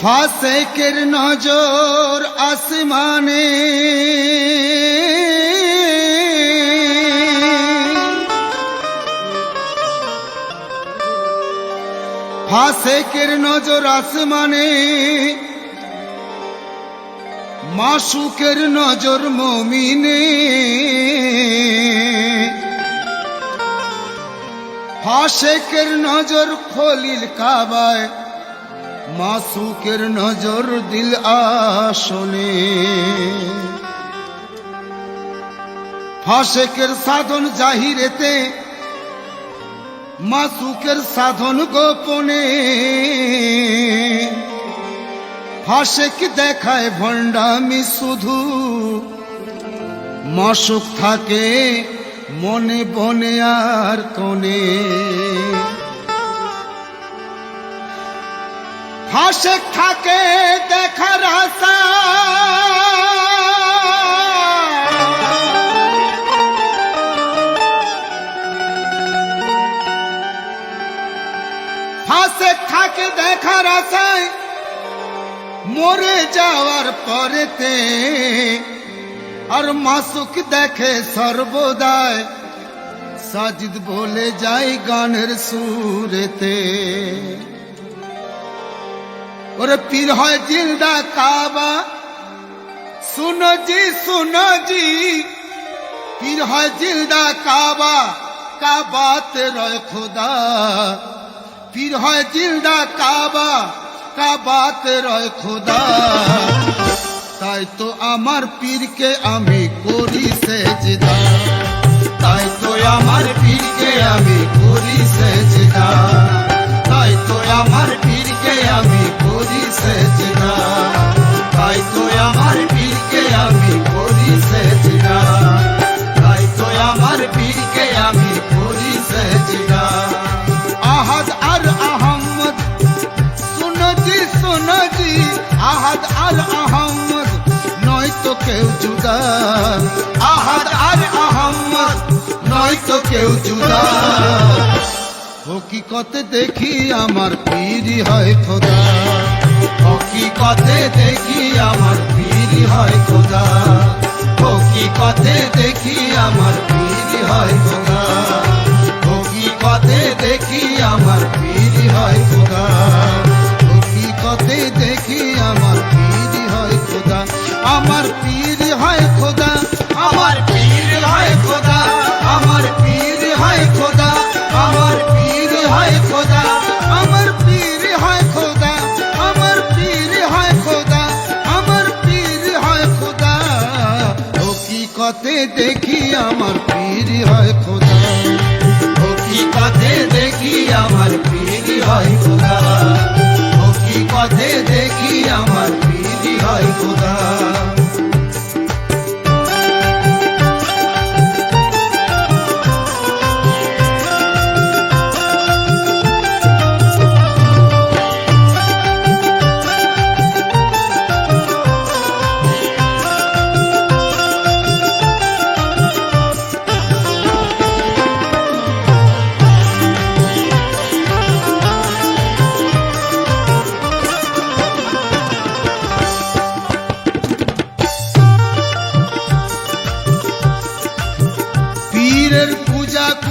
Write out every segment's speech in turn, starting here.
ফাঁসেকের নজর আসমানে ফাসেকের নজর আসমানে? মাসুকের নজর মমিনে। ফাসেকের নজর খলিল কাবায়, মাসুকের নজর দিল আসনে। ফাসেকের সাধন জাহিরেতে মাসুকের সাধন গোপনে। ফাসেক দেখায় ভণ্ডামি শুধু? মাসুক থাকে মনে বনে আর কোনে। ফাঁসে থাকে দেখার আশা। দেখার আশায় মরে যাওয়ার পরেতে আর মাসুক দেখে সর্বদায় সাজিদ বলে যাই গানের সুরেতে। ওরে পীর হয় জিন্দা কাবা সুনো জি সুনো জি। পীর হয় জিন্দা কাবা, কাবাতে রয় খোদা। পীর হয় জিন্দা কাবা, কাবাতে রয় খোদা। তাই তো আমার পীরকে আমি করি সেজদা। তাই তো আমার পীরকে আমি করি সেজদা। হকিকতে দেখি আমার পীরি হয় খোদা। হকিকতে দেখি আমার পীরি হয় খোদা। হকিকতে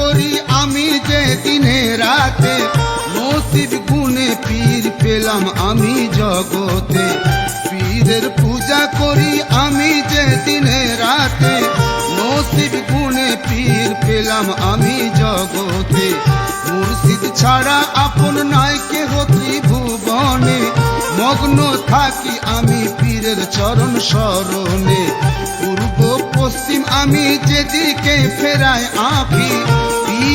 করি আমি যে দিনে রাতে, নসিব গুণে পীর পেলাম আমি জগতে। পীরের পূজা করি আমি যে দিনে রাতে, নসিব গুণে পীর পেলাম আমি জগতে। মুর্শিদ ছাড়া আপন নাই কেহ ত্রিভুবনে, মগ্ন থাকি আমি পীরের চরণ স্মরণে। পূর্ব পশ্চিম আমি যেদিকে ফেরাই আঁখি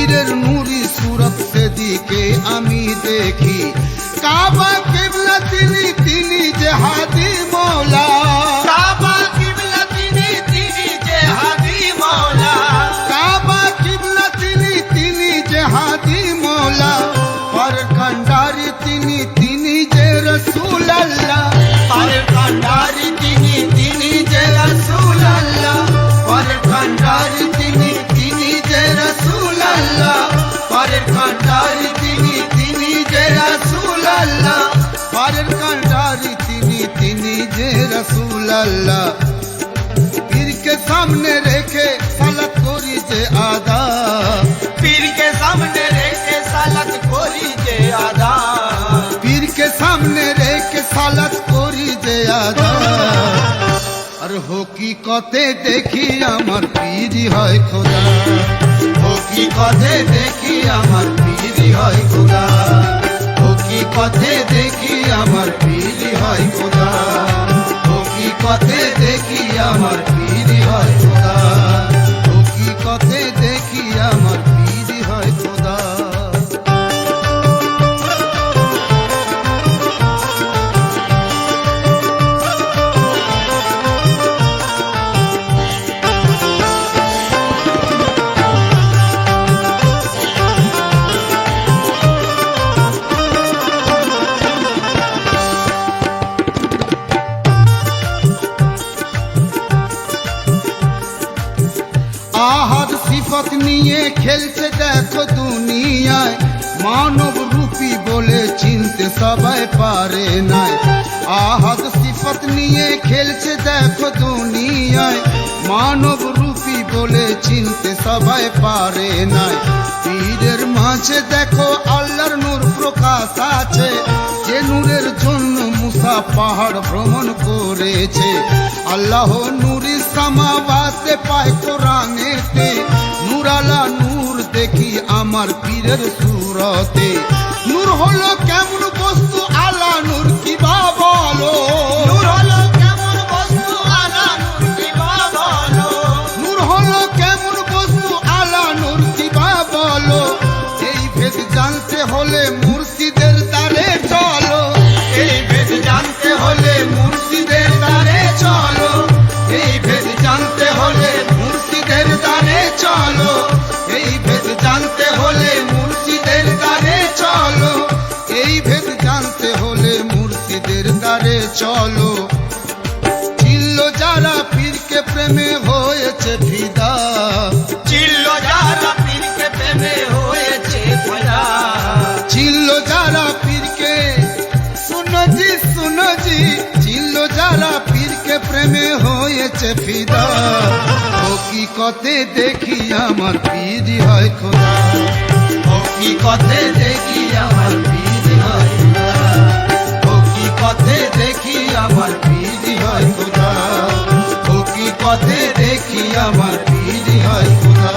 পীরের নুরি সুরত সেদিকে আমি দেখি। কাবা কেবলা তিনি তিনি যে মৌলা। রসুল আল্লাহ পর খন্ডারি তিনি তিনি যে রসুল পারের কান্ডারি তিনি তিনি যে রসুল আল্লাহ পীরকে সামনে রেখে সালাত করি যে আদা पीर के सामने रेखे सालत कोरी जे आदा পীরকে সামনে রেখে সালাত করি যে আদা আর হকিকতে দেখি আমার পীরি হয় খোদা হকিকতে দেখি আমার পীরি হয় খোদা হকিকতে দেখি আমার পীরি হয় খোদা? হকিকতে দেখি আমার পারে নাই। আহাদ সিফত নিয়ে খেলছে দেখো দুনিয়ায়। মানব রূপী বলে চিনতে সবাই পারে নাই। পীরের মাঝে দেখো আল্লাহর নূর প্রকাশ আছে। যে নূরের জন্য মুসা পাহাড় ভ্রমণ করেছে। আল্লাহ নুরি সামাবাতে পায় কোরআনেতে। নূরালা নূর দেখি আমার পীরের সুরতে। নূর হলো কেমন চলো। চিল্ল যারা পীরকে প্রেমে হয়েছে ফিদা। চিল্ল যারা পীরকে প্রেমে হয়েছে ফেরা চিল্ল যারা পীরকে শুনো জি শুনো জি। চিল্ল যারা পীরকে প্রেমে হয়েছে ফিদা। হকিকতে দেখি আমার পীর হয় খোদা। হকিকতে দেখি আমার পীর আমার পিজি হয় খোদা। পথে দেখি আমার পিজি হয় খোদা?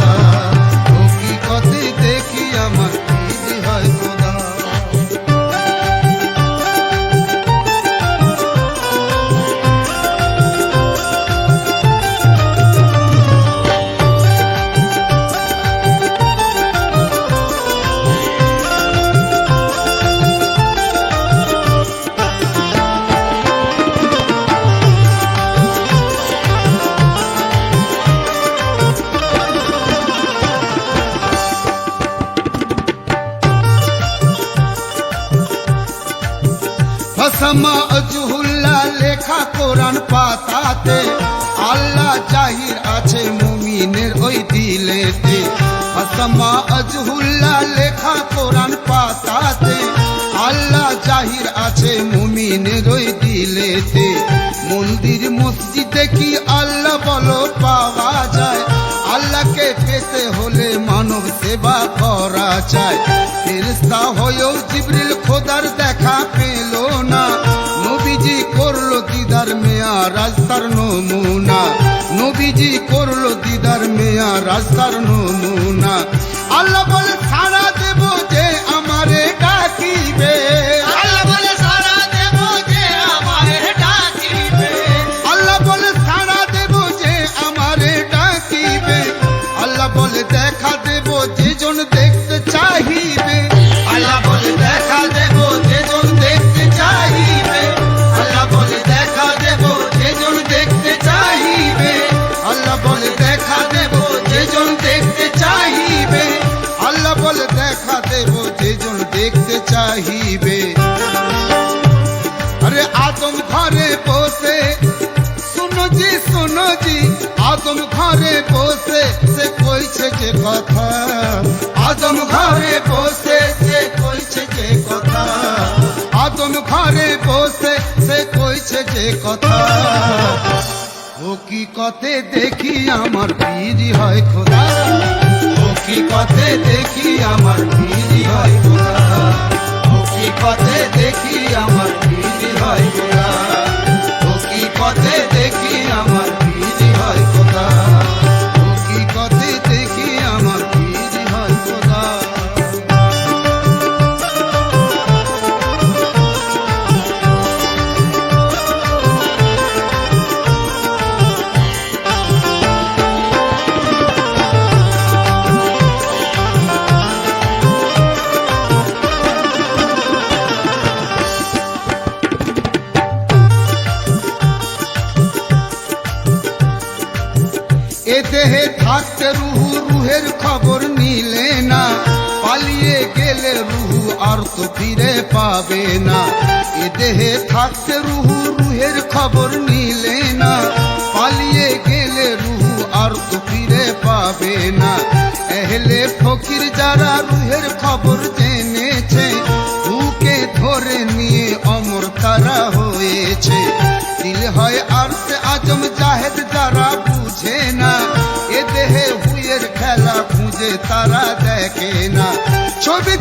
জাহির আছে মুমিনের ওই দিলেতে। ফসমা অজহুল্লাহ লেখা কোরআন পাতাতে। আল্লাহ জাহির আছে মুমিনের ওই দিলেতে। মন্দির, মসজিদে কি আল্লাহ বলো পাওয়া যায়? আল্লাহকে পেতে হলে মানব সেবা করা চায় ফেরেশতা হয়েও জিবরিল খোদার দেখা পেল না। নবীজি করল দিদার মেয়া রাস্তার নমুনা। করল দিদার মেয়া রাস্তার নমুনা। আল্লাহ বলে ঘরে বসে। শুনো জি শুনো জি, আদম ঘরে বসে, সে কইছে যে কথা। আদম ঘরে বসে, সে কইছে যে কথা। কদম ঘরে বসে, সে কইছে যে কথা। ও কি কথে দেখি আমার পিজি হয় খোদা? ও কি কথে দেখি আমার পিজি হয় খোদা? ও কি কথে দেখি আমার পিজি হয় খোদা ও কি দেখি আমার পিজি হয় খোদা দেহে রুহু, রুহের খবর নিলে না। পালিয়ে গেলে রুহু আর তো ফিরে পাবে না। এ দেহে থাকতে রুহু, রুহের খবর নিলে না। পালিয়ে গেলে রুহু আর তো ফিরে পাবে না। এহলে ফকির যারা রুহের খবর জেনেছে তারা দেখে না। ছবি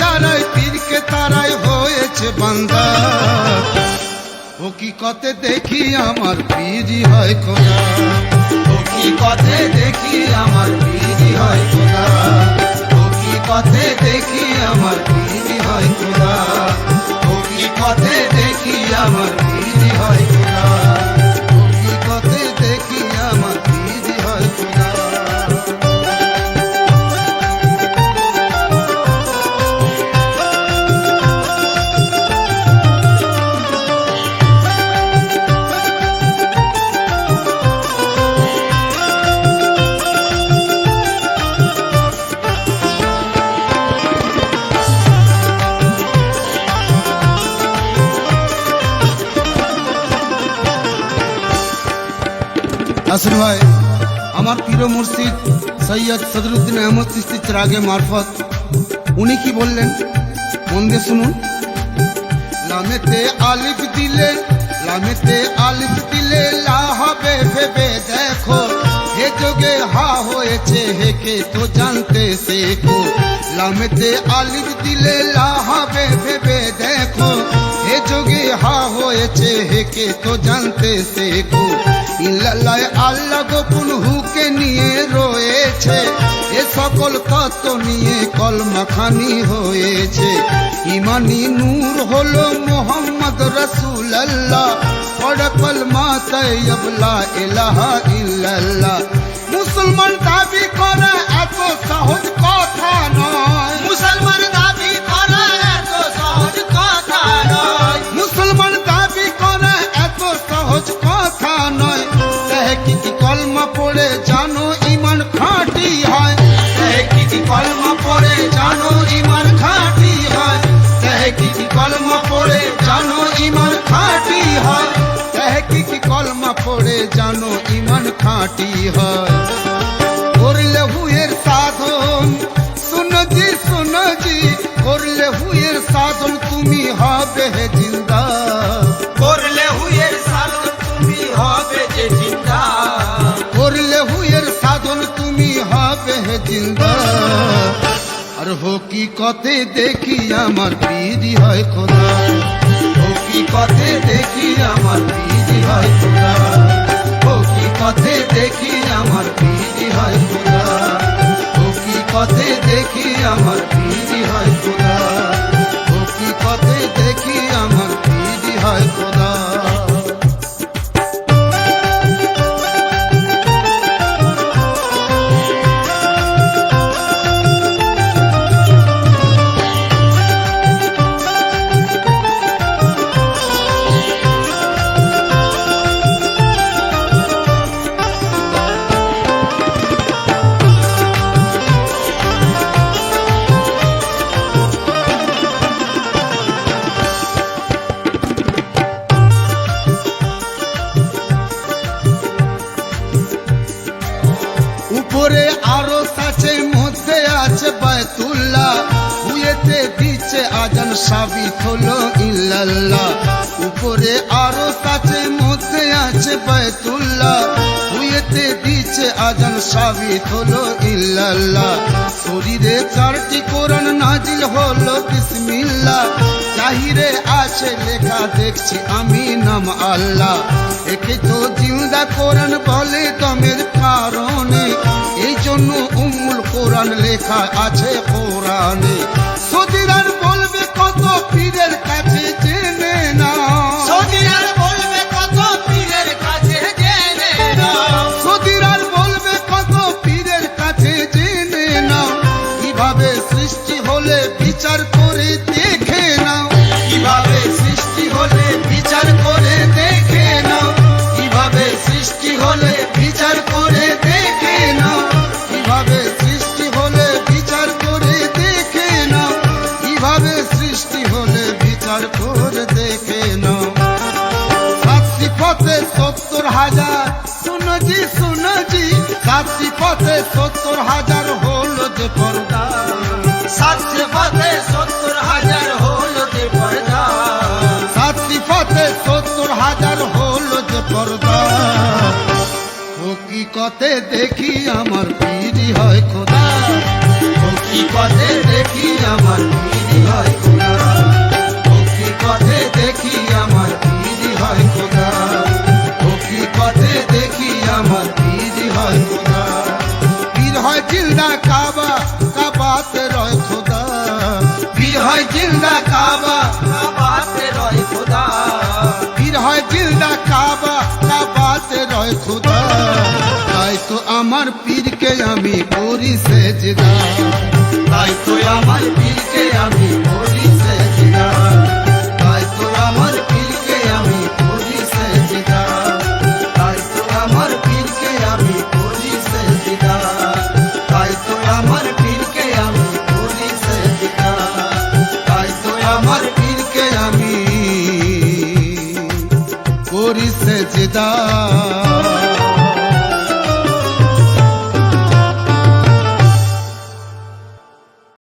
যারাই পীরকে তারাই হয়েছে বান্দা। ও কি কতে দেখি আমার পীরই হয় খোদা। পথে দেখি আমার পীরি হয় খোদা। পথে দেখি আমার পীরই হয় খোদা। পথে দেখি আমার পীরই হয় খোদা। পথে দেখি আমার পীরই হয় খোদা। আসর ভাই। আমার প্রিয় মুর্শিদ সৈয়দ সদরুদ্দিন আহমদ চিস্তি চিরাগে মারফত। উনি কি বললেন? মন দিয়ে শুনুন। লামেতে আলিফ দিলে, লামেতে আলিফ দিলে লা হবে ভেবে দেখো। হে যোগে হা হয়েছে হেকে তো জানতে শেখো। লামেতে আলিফ দিলে লা হবে ভেবে দেখো। হে যোগে হা হয়েছে হেকে তো জানতে শেখো। ইল্লাল্লাহ আল্লাহ গোপন হুকে নিয়ে রয়েছে। এ সকল তত্ত্ব নিয়ে কলমাখানি হয়েছে। ইমানি নূর হলো মোহাম্মদ রসুল আল্লাহ পড় কলমা তৈবলা ইলাহা মুসলমান দাবি করে এত সহজ কথা নয়। খাঁটি হয়। করলে হুয়ের সাধন শুনো জি শুনো জি করলে হুয়ের সাধন তুমি হবে জিন্দা। করলে হুয়ের সাধন তুমি হবে যে চিন্তা করলে হুয়ের সাধন তুমি হবে জিন্দা। আর হো কি দেখি আমার পিজি হয় খোদা। হো কি কথে দেখি আমার পিজি হয় খোদা। কথে দেখি আমার পিজি হয় খোদা ও কি কথে দেখি আমার পিজি হয় খোদা মধ্যে আছে বাইতুল্লাহ হুয়েতে দিচ্ছে আজান সাবিত হলো ইল্লাল্লাহ। শরীরে চারটি কোরআন নাজিল হলো বিসমিল্লাহ। জাহিরে আছে লেখা, দেখছি আমি নাম আল্লাহ। একে তো জিন্দা কোরআন বলে দমের কারণে। এই জন্য উম্মুল কোরআন লেখা আছে কোরআনে। কীভাবে সৃষ্টি হলে বিচার করে। হকিকতে দেখি আমার পিড়ি হয় খোদা। হকিকতে দেখি আমার পিড়ি হয় খোদা। হকিকতে দেখি আমার পিড়ি হয় খোদা। হকিকতে দেখি আমার পিড়ি হয় খোদা। পীর হয় জিন্দা কাবা, কাবাতে রয় খোদা। পীর হয় জিন্দা কাবা বাতে রয় খোদা। পীর হয় জিন্দা কাবা, কাবাতে রয় খোদা। তো আমার পীরকে আমি করি সেজদা। তাই তো আমার পীরকে আমি করি সেজদা। তাই তো আমার পীরকে আমি করি সেজদা। তাই তো আমার আমি করি সেজদা। তাই তো আমার আমি করি তাই তো আমার পীরকে আমি করি সেজদা।